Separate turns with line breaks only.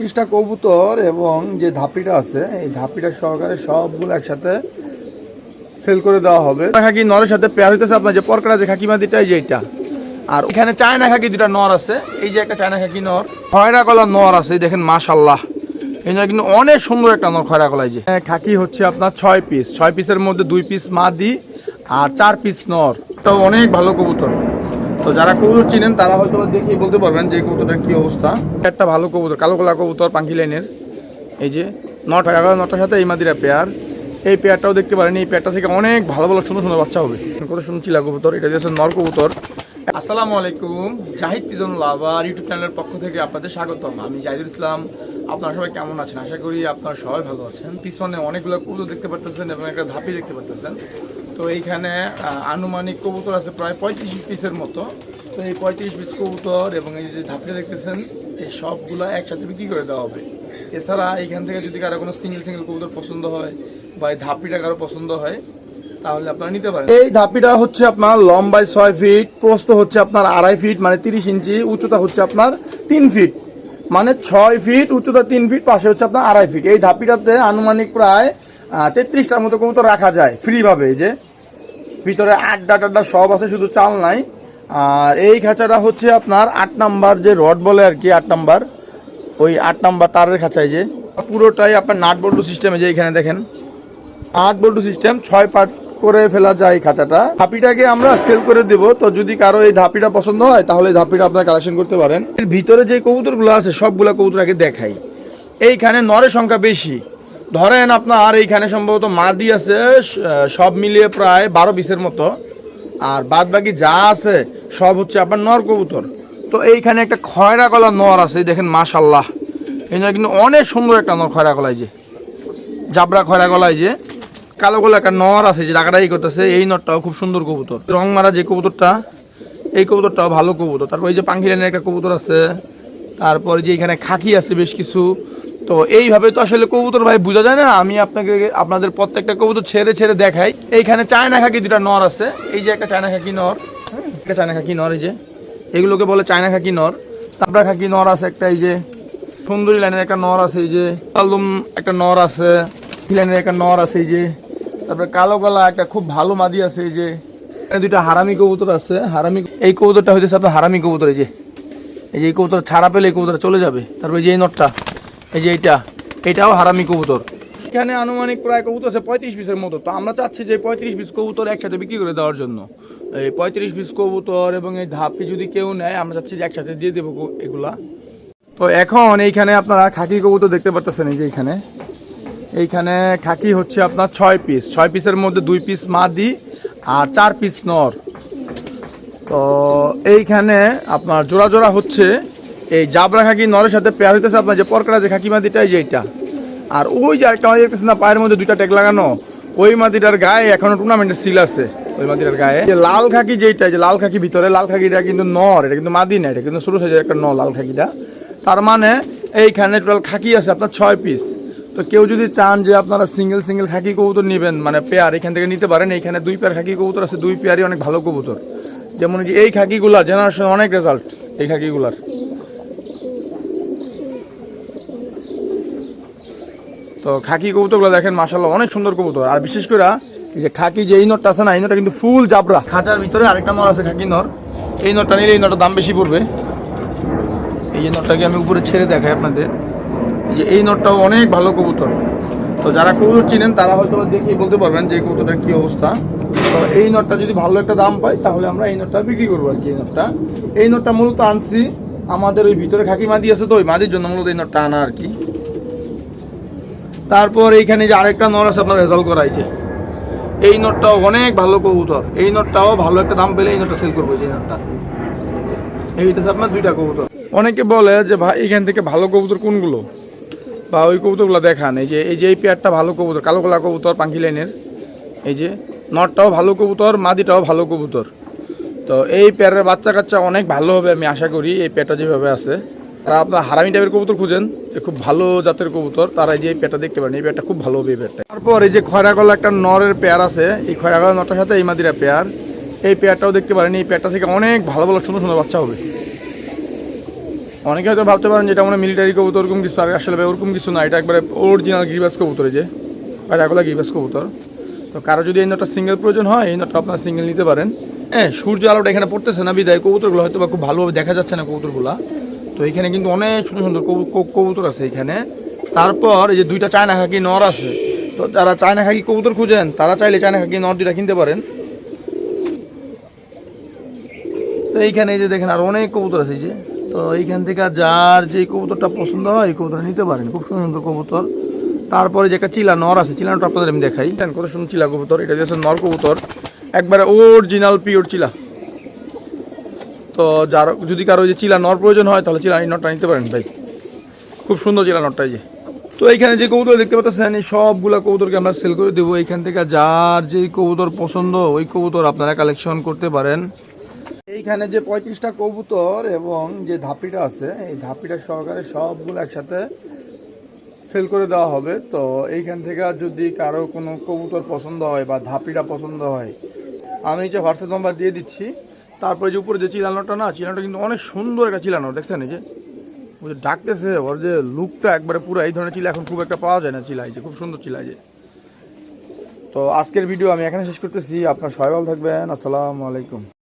পঁয়ত্রিশটা কবুতর এবং যে ধাপিটা আছে, এই ধাপিটা সহকারে সবগুলো একসাথে সেল করে দেওয়া হবে। খাকি নরের সাথে পেয়ার হইতেছে আপনার যে পরকড়া যে খাকি যে এইটা। আর এখানে চায়না খাকি দুটা নর আছে, এই যে একটা চায়না খাকি নর, খয়রা কলা নর আছে দেখেন মাশাল্লাহ জন্য কিন্তু অনেক সুন্দর একটা নর, খয়রা কলাই যে। খাকি হচ্ছে আপনার ছয় পিস ছয় পিসের মধ্যে দুই পিস মাদি আর চার পিস নর। তো অনেক ভালো কবুতর। তো যারা কবুতর চিনেন, তারা হয়তো দেখেই বলতে পারবেন যে কবুতরটা কি অবস্থা। একটা ভালো কবুতর, কালো কলা কবুতর, পাঙ্কি লাইনের। এই যে, নটা এগারো, নটার সাথে এই মাদিরা পেয়ার। এই পেয়ারটাও দেখতে পারেন, এই পেয়ারটা থেকে অনেক ভালো ভালো সুন্দর সুন্দর বাচ্চা হবে। কত চিলা কবুতর, এটা হচ্ছে নর কবুতর। আসসালামু আলাইকুম, জাহিদ পিজন লাভার ইউটিউব চ্যানেলের পক্ষ থেকে আপনাদের স্বাগতম। আমি জাহিদুল ইসলাম। আপনারা সবাই কেমন আছেন? আশা করি আপনারা সবাই ভালো আছেন। পিছনে অনেকগুলো কবুতর দেখতে পারতেছেন এবং একটা ধাপি দেখতে পারতেছেন। তো এইখানে আনুমানিক কবুতর আছে প্রায় পঁয়ত্রিশ পিসের মতো। তো এই পঁয়ত্রিশ পিস কবুতর এবং এই যে ধাপি দেখতেছেন, এই সবগুলো একসাথে বিক্রি করে দেওয়া হবে। এছাড়া এইখান থেকে যদি কারও কোনো সিঙ্গেল সিঙ্গেল কবুতর পছন্দ হয় বা এই ধাপিটা কারও পছন্দ হয় তাহলে আপনারা এই ধাপিটা হচ্ছে আপনার লম্বায় ছয় ফিট প্রস্থ হচ্ছে আপনার আড়াই ফিট মানে তিরিশ ইঞ্চি, উচ্চতা হচ্ছে আপনার তিন ফিট মানে ছয় ফিট উচ্চতা তিন ফিট পাশে হচ্ছে আপনার আড়াই ফিট এই ধাপিটাতে আনুমানিক প্রায় তেত্রিশটার মতো কবুতর রাখা যায় ফ্রিভাবে এই যে, ভিতরে আড্ডা টাড্ডা সব আছে, শুধু চাল নাই। আর এই খাঁচাটা হচ্ছে আপনার আট নাম্বার যে রড বলে আর কি, আট নাম্বার। ওই আট নাম্বার তারের খাঁচায় যে। পুরোটাই আপনার নাট বল্টু সিস্টেমে যে এখানে দেখেন। আট বল্টু সিস্টেম ছয় পার্ট করে ফেলা যায় খাঁচাটা। ধাপিটাকে আমরা সেল করে দেব। তো যদি কারও এই ধাপিটা পছন্দ হয়, তাহলে এই ধাপিটা আপনার কালেকশন করতে পারেন। এর ভিতরে যে কবুতরগুলো আছে, সবগুলো কবুতর আগে দেখাই। এইখানে নরের সংখ্যা বেশি। ধরেন আপনার এইখানে সম্ভবত মাদি আছে সব মিলিয়ে প্রায় বারো পিসের মতো। আর বাদ বাকি যা আছে, সব হচ্ছে আপনার নর কবুতর। তো এইখানে একটা খয়রা গলা নর আছে দেখেন মাশাল্লাহ এই কিন্তু অনেক সুন্দর একটা নর খয়রা গলায় যে। জাবরা খয়রা গলায় যে। কালো গলা একটা নর আছে যে ডাকাডাকি করতেছে এই নরটাও খুব সুন্দর কবুতর। রং মারা যে কবুতরটা এই কবুতরটাও ভালো কবুতর। তারপর এই যে পাঙ্কি লাইনের একটা কবুতর আছে তারপর যে এখানে খাকি আছে বেশ কিছু। তো এইভাবে তো আসলে কবুতর ভাই বোঝা যায় না আমি আপনাকে আপনাদের প্রত্যেকটা কবুতর ছেড়ে ছেড়ে দেখাই। এইখানে চায়না খাকি দুটা নর আছে এই যে একটা চায়না খাকি নর হ্যাঁ, একটা চায়না খাকি নর এই যে এগুলোকে বলে চায়না খাকি নর। তারপরে খাকি নর আছে একটা এই যে সুন্দরী লাইনের একটা নর আছে এই যে একটা নর আছে লাইনের একটা নর আছে এই যে। তারপরে কালো গলা, একটা খুব ভালো মাদি আছে এই যে। দুইটা হারামি কবুতর আছে। হারামি, এই কবুতরটা হইতেছে আপনার হারামি কবুতর, এই যে। এই যে এই কবুতর ছাড়া পেলে এই কবুতর চলে যাবে। তারপরে যে এই নটটা, এই যে এইটা, এটাও হারামি কবুতর। এখানে আনুমানিক প্রায় কবুতর আছে পঁয়ত্রিশ পিসের মতো। তো আমরা চাচ্ছি যে পঁয়ত্রিশ পিস কবুতর একসাথে বিক্রি করে দেওয়ার জন্য। এই পঁয়ত্রিশ পিস কবুতর এবং এই ধাপি যদি কেউ নেয়, আমরা চাচ্ছি যে একসাথে দিয়ে দেবো এগুলা। তো এখন এইখানে আপনারা খাকি কবুতর দেখতে পাচ্ছেন এই যে এইখানে। এইখানে খাকি হচ্ছে আপনার ছয় পিস ছয় পিসের মধ্যে দুই পিস মাদি আর চার পিস নর। তো এইখানে আপনার জোড়া জোড়া হচ্ছে এই জাবরা খাকি নরের সাথে পেয়ার হইতেছে আপনার যে পরকড়া যে খাকি মাদিটা এই যে এইটা। আর ওই যে একটা মাদি দেখতেছেন না, পায়ের মধ্যে দুইটা ট্যাগ লাগানো? ওই মাদিটার গায়ে এখনও টুর্নামেন্টের সিল আছে। ওই মাদিটার গায়ে। যে লাল খাকি যেইটা যে লাল খাকি ভিতরে, লাল খাকিটা কিন্তু নর, এটা কিন্তু মাদি না, এটা কিন্তু ছোট সাইজের একটা ন লাল খাকিটা। তার মানে এইখানে টোটাল খাকি আছে আপনার ছয় পিস তো কেউ যদি চান যে আপনারা সিঙ্গেল সিঙ্গেল খাকি কবুতর নেবেন মানে পেয়ার এখান থেকে নিতে পারেন এইখানে দুই পেয়ার খাকি কবুতর আছে, দুই পেয়ারই অনেক ভালো কবুতর। যেমন যে এই খাকিগুলা জেনারেশন অনেক রেজাল্ট এই খাকিগুলার তো খাকি কবুতরগুলো দেখেন মাসাল্লাহ অনেক সুন্দর কবুতর। আর বিশেষ করে যে খাকি যে এই নটটা আছে না, এই নটটা কিন্তু ফুল জাবরা। খাঁচার ভিতরে আরেকটা নর আছে খাকি নর। এই নটটা নিলে এই নটটার দাম বেশি পড়বে। এই যে নটটাকে আমি উপরে ছেড়ে দেখাই আপনাদের। যে এই নটটাও অনেক ভালো কবুতর। তো যারা কবুতর চিনেন, তারা হয়তো দেখেই বলতে পারবেন যে এই কবুতরটার কি অবস্থা। তো এই নটটা যদি ভালো একটা দাম পাই তাহলে আমরা এই নটটা বিক্রি করব আর কি, এই নটটা। এই নটটা মূলত আনছি আমাদের ওই ভিতরে খাকি মাদি আছে তো, ওই মাদির জন্য মূলত এই নটটা আনা আর কি। তারপর এইখানে যে আরেকটা নর আছে আপনার রেজাল্ট করাইছে এই নটটাও অনেক ভালো কবুতর। এই নটটাও ভালো একটা দাম পেলে এই নটটা সেল করব, এই নটটা। এইটা আপনার দুইটা কবুতর। অনেকে বলে যে, ভাই, এখান থেকে ভালো কবুতর কোনগুলো? বা ওই কবুতরগুলো দেখান। এই যে এই যে এই পেয়ারটা ভালো কবুতর, কালো কালা কবুতর পাঙ্কি লাইনের। এই যে, নটটাও ভালো কবুতর, মাদিটাও ভালো কবুতর। তো এই পেয়ারের বাচ্চা কাচ্চা অনেক ভালো হবে আমি আশা করি, এই পেয়ারটা যেভাবে আছে। তারা আপনার হারামি টাইপের কবুতর খুঁজেন, যে খুব ভালো জাতের কবুতর, তারা এই যে এই পেয়ারটা দেখতে পারেন, এই পেয়ারটা খুব ভালো হবে এই পেয়ারটা। তারপর এই যে খয়রা গলা একটা নরের পেয়ার আছে, এই খয়রা গলা নটার সাথে এই মাদিরা পেয়ার। এই পেয়ারটাও দেখতে পারেন, এই পেয়ারটা থেকে অনেক ভালো ভালো সুন্দর সুন্দর বাচ্চা হবে। অনেকে হয়তো ভাবতে পারেন যেটা মনে মিলিটারি কবুতর, ওরকম কিছু, আর আসলে ওরকম কিছু না, এটা একবারে অরিজিনাল গিরিবাস কবুতর যে। আর এগুলো গিরিবাস কবুতর। তো কারও যদি এই সিঙ্গেল প্রয়োজন হয়, এই নটটা আপনার সিঙ্গেল নিতে পারেন। হ্যাঁ সূর্য আলোটা এখানে পড়তেছে না, বিদায়, কবুতরগুলো হয়তো বা খুব ভালোভাবে দেখা যাচ্ছে না কবুতরগুলা। তো এখানে কিন্তু অনেক সুন্দর সুন্দর কবু- কবুতর আছে এখানে। তারপর এই যে দুইটা চায়না খাকি নর আছে। তো যারা চায়না খাকি কবুতর খুঁজেন, তারা চাইলে চায়না খাকি নর দুইটা কিনতে পারেন। তো এইখানে এই যে দেখেন আর অনেক কবুতর আছে এই যে। তো এইখান থেকে যার যে কবুতরটা পছন্দ হয়, এই কবুতর নিতে পারেন। খুব সুন্দর কবুতর। তারপরে যে একটা চিলা নর আছে চিলানোটা আপনাদের আমি দেখাই। কত সুন্দর চিলা কবুতর। এটা যে নর কবুতর, একবারে অরিজিনাল পিওর চিলা। তো যার, যদি কারও যে চিলা নর প্রয়োজন হয়, তাহলে চিলা এই নরটা নিতে পারেন ভাই। খুব সুন্দর চিলা এই যে। তো এইখানে যে কবুতর দেখতে পাচ্ছেন, এই সবগুলা কবুতরকে আমরা সেল করে দেবো। এইখান থেকে যার যেই কবুতর পছন্দ, ওই কবুতর আপনারা কালেকশন করতে পারেন। এইখানে যে পঁয়ত্রিশটা কবুতর এবং যে ধাপিটা আছে, এই ধাপিটা সহকারে সবগুলো একসাথে সেল করে দেওয়া হবে। তো এইখান থেকে যদি কারও কোনো কবুতর পছন্দ হয় বা ধাপিটা পছন্দ হয়, আমি যে হোয়াটসঅ্যাপ নাম্বার দিয়ে দিচ্ছি। তারপরে যে উপরে যে চিলানোটা না, চিলানোটা কিন্তু অনেক সুন্দর একটা চিলানো, দেখছেন এই যে? ওই যে ডাকতেছে, ওর যে লুকটা একবারে পুরো এই ধরনের চিলা এখন খুব একটা পাওয়া যায় না চিলাই যে, খুব সুন্দর চিলাই যে। তো আজকের ভিডিও আমি এখানে শেষ করতেছি। আপনার সবাই ভালো থাকবেন। আসসালামু আলাইকুম।